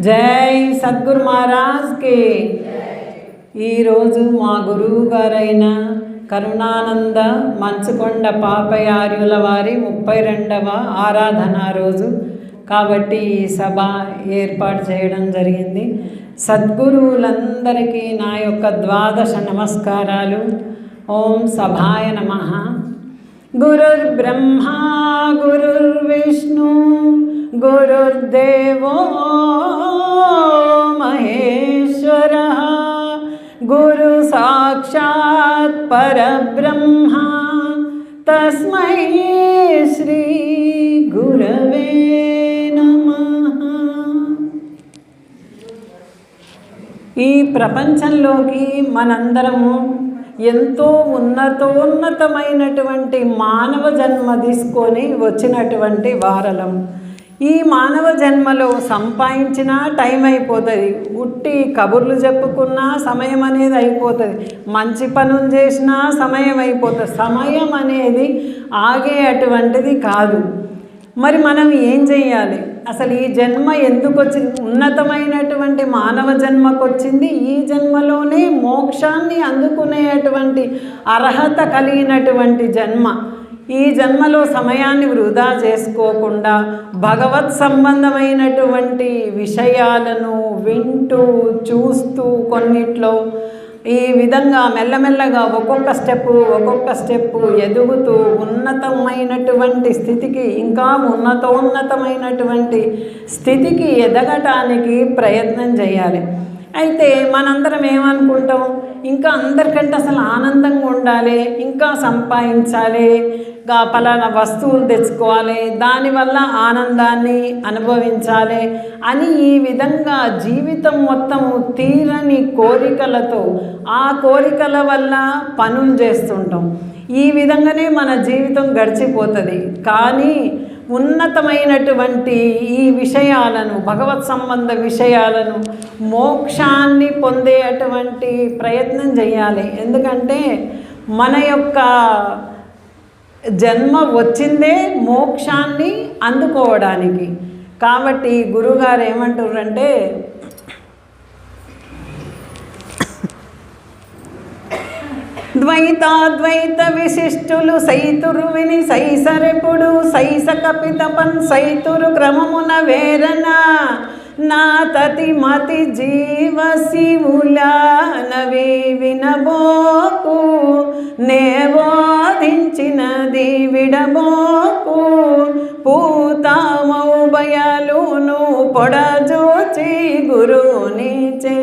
జై సద్గురు మహారాజ్కి. ఈరోజు మా గురువు గారైన కరుణానంద మంచుకొండ పాపయార్యుల వారి ముప్పై రెండవ ఆరాధన రోజు. కాబట్టి ఈ సభ ఏర్పాటు చేయడం జరిగింది. సద్గురువులందరికీ నా యొక్క ద్వాదశ నమస్కారాలు. ఓం సభాయ నమ. గురుర్బ్రహ్మా గురుర్విష్ణు గురుర్దేవో పరబ్రహ్మా. తస్మై శ్రీ గురవే నమ. ఈ ప్రపంచంలోకి మనందరము ఎంతో ఉన్నతోన్నతమైనటువంటి మానవ జన్మ తీసుకొని వచ్చినటువంటి వారలం. ఈ మానవ జన్మలో సంపాదించినా టైం అయిపోతుంది. ఉట్టి కబుర్లు చెప్పుకున్నా సమయం అనేది అయిపోతుంది. మంచి పనులు చేసినా సమయం అయిపోతుంది. సమయం అనేది ఆగే అటువంటిది కాదు. మరి మనం ఏం చెయ్యాలి అసలు ఈ జన్మ ఎందుకు వచ్చింది? ఉన్నతమైనటువంటి మానవ జన్మకు వచ్చింది. ఈ జన్మలోనే మోక్షాన్ని అందుకునేటువంటి అర్హత కలిగినటువంటి జన్మ. ఈ జన్మలో సమయాన్ని వృధా చేసుకోకుండా భగవత్ సంబంధమైనటువంటి విషయాలను వింటూ చూస్తూ కొన్నిట్లో ఈ విధంగా మెల్లమెల్లగా ఒక్కొక్క స్టెప్ ఒక్కొక్క స్టెప్ ఎదుగుతూ ఉన్నతమైనటువంటి స్థితికి ఇంకా ఉన్నతోన్నతమైనటువంటి స్థితికి ఎదగటానికి ప్రయత్నం చేయాలి. అయితే మనందరం ఏమనుకుంటాం? ఇంకా అందరికంటే అసలు ఆనందంగా ఉండాలి ఇంకా సంపాదించాలి పలానా వస్తువులు తెచ్చుకోవాలి. దానివల్ల ఆనందాన్ని అనుభవించాలి అని ఈ విధంగా జీవితం మొత్తం తీరని కోరికలతో ఆ కోరికల వల్ల పనులు చేస్తుంటాం. ఈ విధంగానే మన జీవితం గడిచిపోతుంది. కానీ ఉన్నతమైనటువంటి ఈ విషయాలను భగవత్ సంబంధ విషయాలను మోక్షాన్ని పొందేటువంటి ప్రయత్నం చేయాలి. ఎందుకంటే మన యొక్క జన్మ వచ్చిందే మోక్షాన్ని అందుకోవడానికి. కాబట్టి గురుగారు ఏమంటారంటే ద్వైతాద్వైత విశిష్టులు సైతురు విని సైసరెపుడు సైస కపితపన్ సైతురు క్రమమున వేరన. నా తతి మతి జీవ శివులా నవి వినబోకు. నేవోధించినది విడబోకు పూతామౌ బయలును పొడజోచి గురునిచే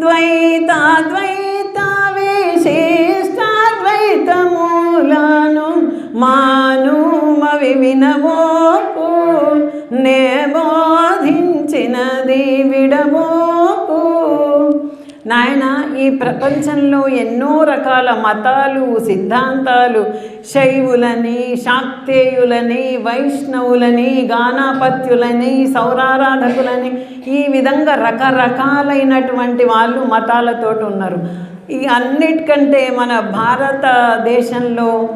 ద్వైతాద్వైత విశిష్టాద్వైతమూలను మానుమవి వినబోకు నే బోధించినది విడబోకు నాయన ఈ ప్రపంచంలో ఎన్నో రకాల మతాలు సిద్ధాంతాలు శైవులని శాక్తేయులని వైష్ణవులని గానాపత్యులని సౌరారాధకులని ఈ విధంగా రకరకాలైనటువంటి వాళ్ళు మతాలతోటి ఉన్నారు. ఈ అన్నిటికంటే మన భారతదేశంలో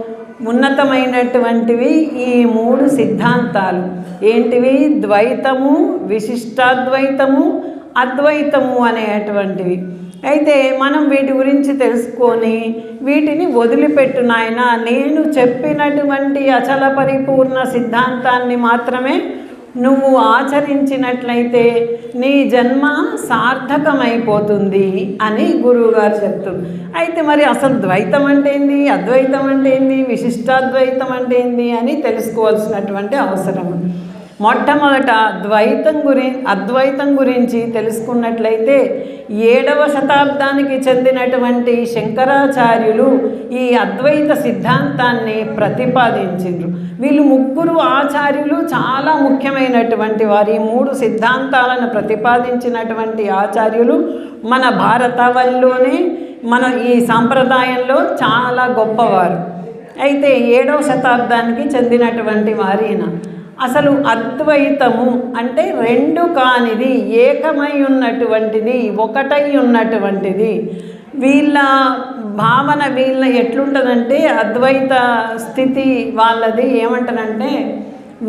ఉన్నతమైనటువంటివి ఈ మూడు సిద్ధాంతాలు. ఏంటివి? ద్వైతము విశిష్టాద్వైతము అద్వైతము అనేటువంటివి. అయితే మనం వీటి గురించి తెలుసుకొని వీటిని వదిలిపెట్టు నాయన. నేను చెప్పినటువంటి అచల పరిపూర్ణ సిద్ధాంతాన్ని మాత్రమే నువ్వు ఆచరించినట్లయితే నీ జన్మ సార్థకమైపోతుంది అని గురువుగారు చెప్తుంది అయితే మరి అసలు ద్వైతం అంటే ఏంది? అద్వైతం అంటే ఏంది? విశిష్టాద్వైతం అంటే ఏంది? అని తెలుసుకోవాల్సినటువంటి అవసరం. మొట్టమొదట ద్వైతం గురి అద్వైతం గురించి తెలుసుకున్నట్లయితే ఏడవ శతాబ్దానికి చెందినటువంటి శంకరాచార్యులు ఈ అద్వైత సిద్ధాంతాన్ని ప్రతిపాదించారు వీళ్ళు ముగ్గురు ఆచార్యులు చాలా ముఖ్యమైనటువంటి వారి. మూడు సిద్ధాంతాలను ప్రతిపాదించినటువంటి ఆచార్యులు మన భారతవల్లోనే మన ఈ సాంప్రదాయంలో చాలా గొప్పవారు. అయితే ఏడవ శతాబ్దానికి చెందినటువంటి వారిన అసలు అద్వైతము అంటే రెండు కానిది ఏకమై ఉన్నటువంటిది ఒకటై ఉన్నటువంటిది. వీళ్ళ భావన వీళ్ళ ఎట్లుంటుందంటే అద్వైత స్థితి వాళ్ళది ఏమంటారంటే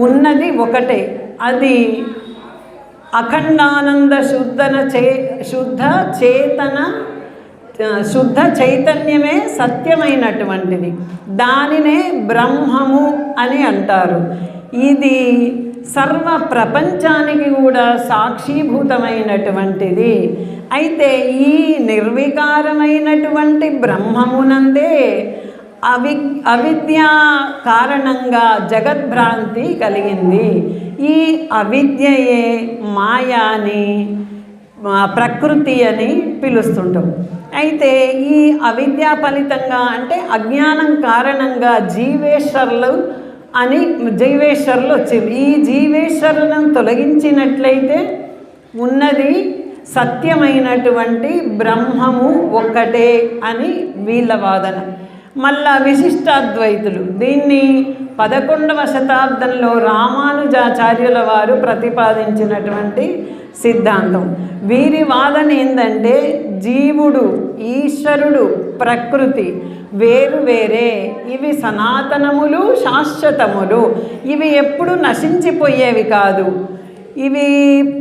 ఉన్నది ఒకటే. అది అఖండానంద శుద్ధన చే శుద్ధ చేతన శుద్ధ చైతన్యమే సత్యమైనటువంటిది. దానినే బ్రహ్మము అని అంటారు. ఇది సర్వ ప్రపంచానికి కూడా సాక్షీభూతమైనటువంటిది. అయితే ఈ నిర్వికారమైనటువంటి బ్రహ్మమునందే అవి అవిద్య కారణంగా జగద్భ్రాంతి కలిగింది. ఈ అవిద్యయే మాయాని ప్రకృతి అని పిలుస్తుంటాం. అయితే ఈ అవిద్య ఫలితంగా అంటే అజ్ఞానం కారణంగా జీవేశ్వర్లు అని జీవేశ్వరులు వచ్చింది ఈ జీవేశ్వరులను తొలగించినట్లయితే ఉన్నది సత్యమైనటువంటి బ్రహ్మము ఒక్కటే అని వీళ్ళ వాదన. మళ్ళా విశిష్టాద్వైతులు దీన్ని పదకొండవ శతాబ్దంలో రామానుజాచార్యుల వారు ప్రతిపాదించినటువంటి సిద్ధాంతం. వీరి వాదన ఏంటంటే జీవుడు ఈశ్వరుడు ప్రకృతి వేరు వేరే. ఇవి సనాతనములు శాశ్వతములు. ఇవి ఎప్పుడు నశించిపోయేవి కాదు. ఇవి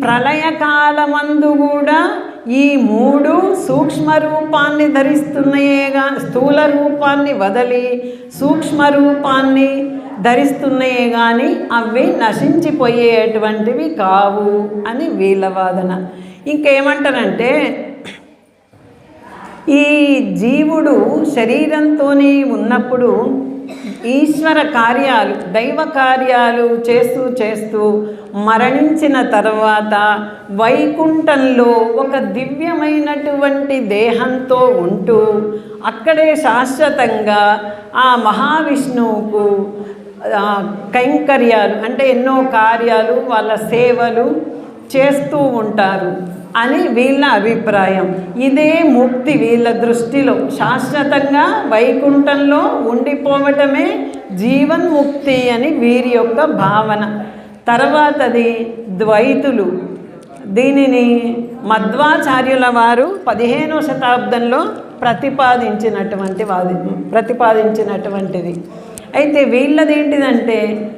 ప్రళయకాలమందు కూడా ఈ మూడు సూక్ష్మ రూపాన్ని ధరిస్తున్నాయేగా స్థూల రూపాన్ని వదలి సూక్ష్మ రూపాన్ని ధరిస్తున్నాయే కానీ అవి నశించిపోయేటువంటివి కావు అని వీళ్ళ వాదన. ఇంకేమంటారంటే ఈ జీవుడు శరీరంతోనే ఉన్నప్పుడు ఈశ్వర కార్యాలు దైవ కార్యాలు చేస్తూ చేస్తూ మరణించిన తర్వాత వైకుంఠంలో ఒక దివ్యమైనటువంటి దేహంతో ఉంటూ అక్కడే శాశ్వతంగా ఆ మహావిష్ణువుకు కైంకర్యాలు అంటే ఎన్నో కార్యాలు వాళ్ళ సేవలు చేస్తూ ఉంటారు అని వీళ్ళ అభిప్రాయం. ఇదే ముక్తి వీళ్ళ దృష్టిలో. శాశ్వతంగా వైకుంఠంలో ఉండిపోవటమే జీవన్ముక్తి అని వీరి యొక్క భావన. తర్వాతది ద్వైతులు. దీనిని మధ్వాచార్యుల వారు పదిహేనవ శతాబ్దంలో ప్రతిపాదించినటువంటి వాది ప్రతిపాదించినటువంటిది. అయితే వీళ్ళది ఏంటిదంటే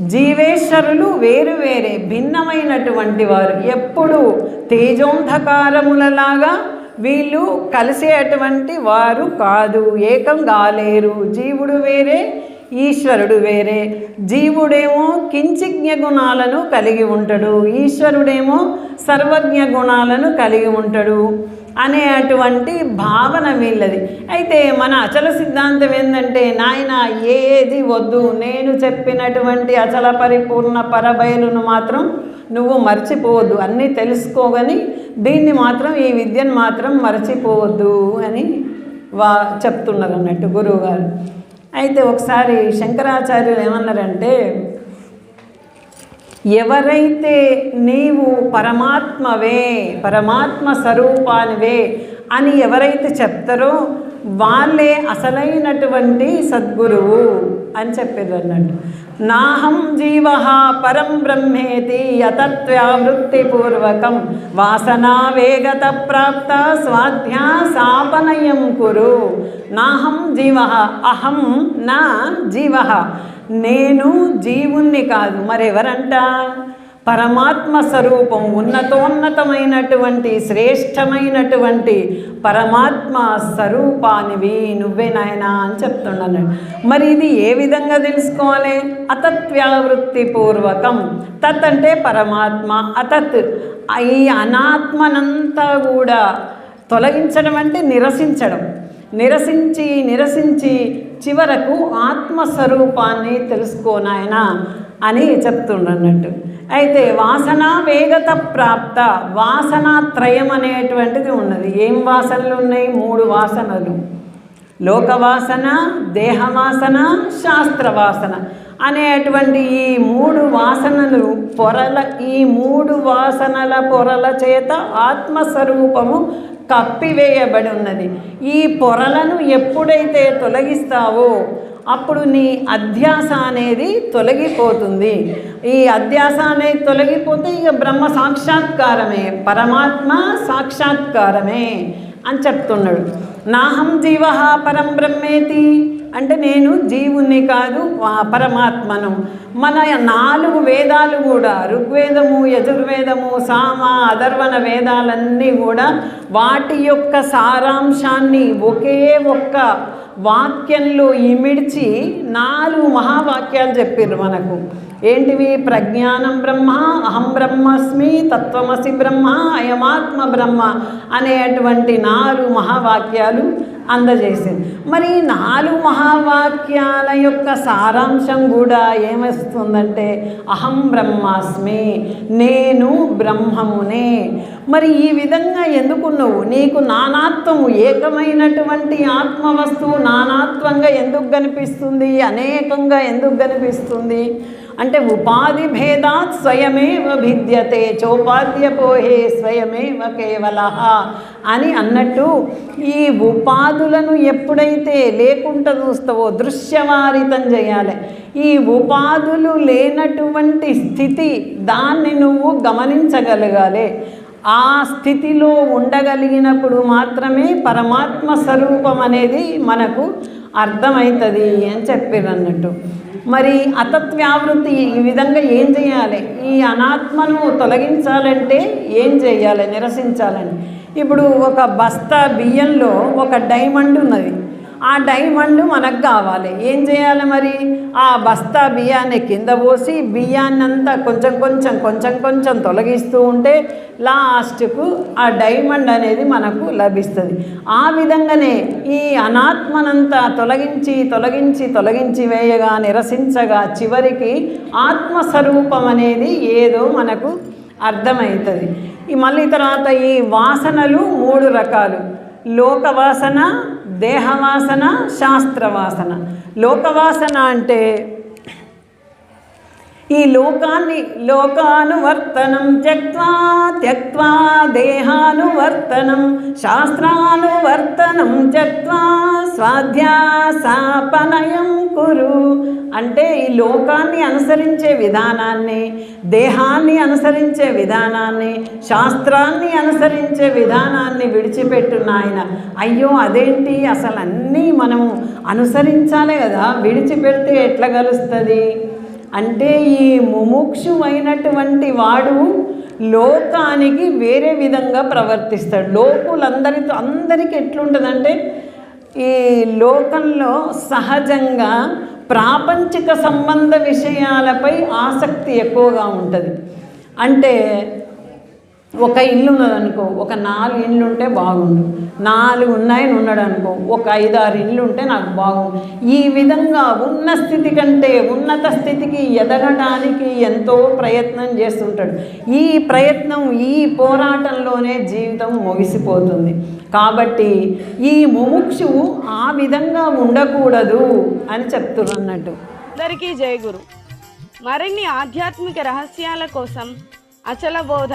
జీవేశ్వరులు వేరు వేరే భిన్నమైనటువంటి వారు. ఎప్పుడు తేజోంధకారములలాగా వీళ్ళు కలిసేటువంటి వారు కాదు. ఏకం కాలేరు జీవుడు వేరే ఈశ్వరుడు వేరే. జీవుడేమో కించిజ్ఞ గుణాలను కలిగి ఉంటాడు. ఈశ్వరుడేమో సర్వజ్ఞ గుణాలను కలిగి ఉంటాడు. అనే అటువంటి భావన వీళ్ళది. అయితే మన అచల సిద్ధాంతం ఏంటంటే నాయన ఏది వద్దు నేను చెప్పినటువంటి అచల పరిపూర్ణ పరబయలును మాత్రం నువ్వు మర్చిపోవద్దు. అన్నీ తెలుసుకోగని దీన్ని మాత్రం ఈ విద్యను మాత్రం మర్చిపోవద్దు అని వా చెప్తున్నారు అన్నట్టు గురువుగారు. అయితే ఒకసారి శంకరాచార్యులు ఏమన్నారంటే ఎవరైతే నీవు పరమాత్మవే పరమాత్మ స్వరూపానివే అని ఎవరైతే చెప్తారో వాళ్ళే అసలైనటువంటి సద్గురువు అని చెప్పారు అన్నట్టు నాహం జీవ పరం బ్రహ్మేతి యతత్వ్యావృత్తిపూర్వకం. వాసనా వేగత ప్రాప్త స్వాధ్యాసాపనయం కురు. నాహం జీవ అహం నా జీవ. నేను జీవుణ్ణి కాదు. మరెవరంట? పరమాత్మ స్వరూపం ఉన్నతోన్నతమైనటువంటి శ్రేష్టమైనటువంటి పరమాత్మ స్వరూపానివి నువ్వే నాయనా అని చెప్తున్నాను మరి ఇది ఏ విధంగా తెలుసుకోవాలి? అతత్వ్యావృత్తి పూర్వకం తత్ అంటే పరమాత్మ అతత్ ఈ అనాత్మనంతా కూడా తొలగించడం అంటే నిరసించడం. నిరసించి నిరసించి చివరకు ఆత్మస్వరూపాన్ని తెలుసుకోనాయన అని చెప్తుండన్నట్టు. అయితే వాసన వేగత ప్రాప్త వాసనాత్రయం అనేటువంటిది ఉన్నది. ఏం వాసనలు ఉన్నాయి? మూడు వాసనలు. లోకవాసన దేహవాసన శాస్త్రవాసన అనేటువంటి ఈ మూడు వాసనలు పొరల ఈ మూడు వాసనల పొరల చేత ఆత్మస్వరూపము కప్పివేయబడి ఉన్నది. ఈ పొరలను ఎప్పుడైతే తొలగిస్తావో అప్పుడు నీ అధ్యాస అనేది తొలగిపోతుంది. ఈ అధ్యాస అనేది తొలగిపోతే ఇక బ్రహ్మ సాక్షాత్కారమే పరమాత్మ సాక్షాత్కారమే అని చెప్తున్నాడు. నాహం జీవ పరం బ్రహ్మేతి అంటే నేను జీవుని కాదు పరమాత్మను. మన నాలుగు వేదాలు కూడా ఋగ్వేదము యజుర్వేదము సామ అధర్వణ వేదాలన్నీ కూడా వాటి యొక్క సారాంశాన్ని ఒకే ఒక్క వాక్యంలో ఇమిడ్చి నాలుగు మహావాక్యాలు చెప్పారు మనకు. ఏంటివి? ప్రజ్ఞానం బ్రహ్మ అహం బ్రహ్మస్మి తత్వమసి బ్రహ్మ అయమాత్మ బ్రహ్మ అనేటువంటి నాలుగు మహావాక్యాలు అందజేసింది. మరి నాలుగు మహావాక్యాల యొక్క సారాంశం కూడా ఏమొస్తుందంటే అహం బ్రహ్మాస్మి నేను బ్రహ్మమునే. మరి ఈ విధంగా ఎందుకున్నావు నీకు నానాత్వము ఏకమైనటువంటి ఆత్మవస్తువు నానాత్వంగా ఎందుకు కనిపిస్తుంది అనేకంగా ఎందుకు కనిపిస్తుంది? అంటే ఉపాధి భేదాత్ స్వయమేవ భిద్యతే చోపాద్య పోహే స్వయమేవ కేవల అని అన్నట్టు ఈ ఉపాధులను ఎప్పుడైతే లేకుండా చూస్తావో దృశ్యవారితం చేయాలి. ఈ ఉపాధులు లేనటువంటి స్థితి దాన్ని నువ్వు గమనించగలగాలి. ఆ స్థితిలో ఉండగలిగినప్పుడు మాత్రమే పరమాత్మ స్వరూపం అనేది మనకు అర్థమవుతుంది అని చెప్పారు అన్నట్టు. మరి అతత్వ్యావృత్తి ఈ విధంగా ఏం చేయాలి? ఈ అనాత్మను తొలగించాలంటే ఏం చేయాలి? నిరసించాలని ఇప్పుడు ఒక బస్తా బియ్యంలో ఒక డైమండ్ ఉన్నది. ఆ డైమండ్లు మనకు కావాలి. ఏం చేయాలి మరి? ఆ బస్తా బియ్యాన్ని కింద పోసి బియ్యాన్ని అంతా కొంచెం కొంచెం కొంచెం కొంచెం తొలగిస్తూ ఉంటే లాస్ట్కు ఆ డైమండ్ అనేది మనకు లభిస్తుంది. ఆ విధంగానే ఈ అనాత్మనంతా తొలగించి తొలగించి తొలగించి వేయగా నిరసించగా చివరికి ఆత్మస్వరూపం అనేది ఏదో మనకు అర్థమవుతుంది. ఈ మళ్ళీ తర్వాత ఈ వాసనలు మూడు రకాలు. లోకవాసన దేహవాసన శాస్త్రవాసన. లోకవాసన అంటే ఈ లోకాన్ని లోకానువర్తనం త్యక్వా త్యక్వా దేహానువర్తనం శాస్త్రానువర్తనం త్యక్వా స్వాధ్యాసాపనయం కురు. అంటే ఈ లోకాన్ని అనుసరించే విధానాన్ని దేహాన్ని అనుసరించే విధానాన్ని శాస్త్రాన్ని అనుసరించే విధానాన్ని విడిచిపెట్టు నాయన అయ్యో అదేంటి? అసలు అన్నీ మనము అనుసరించాలి కదా. విడిచిపెడితే ఎట్లా కలుస్తుంది అంటే ఈ ముముక్షువైనటువంటి వాడు లోకానికి వేరే విధంగా ప్రవర్తిస్తాడు. లోకులందరితో అందరికీ ఎట్లుంటుందంటే ఈ లోకంలో సహజంగా ప్రాపంచిక సంబంధ విషయాలపై ఆసక్తి ఎక్కువగా ఉంటుంది. అంటే ఒక ఇల్లు ఉన్నదనుకో ఒక నాలుగు ఇల్లు ఉంటే బాగుండు. నాలుగు ఉన్నాయని ఉన్నాడు అనుకో ఒక ఐదారు ఇల్లు ఉంటే నాకు బాగుండు. ఈ విధంగా ఉన్న స్థితి కంటే ఉన్నత స్థితికి ఎదగడానికి ఎంతో ప్రయత్నం చేస్తుంటాడు. ఈ ప్రయత్నం ఈ పోరాటంలోనే జీవితం ముగిసిపోతుంది. కాబట్టి ఈ ముముక్షువు ఆ విధంగా ఉండకూడదు అని చెప్తున్నట్టు. అందరికీ జయగురు. మరిన్ని ఆధ్యాత్మిక రహస్యాల కోసం అచల బోధ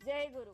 జై గురు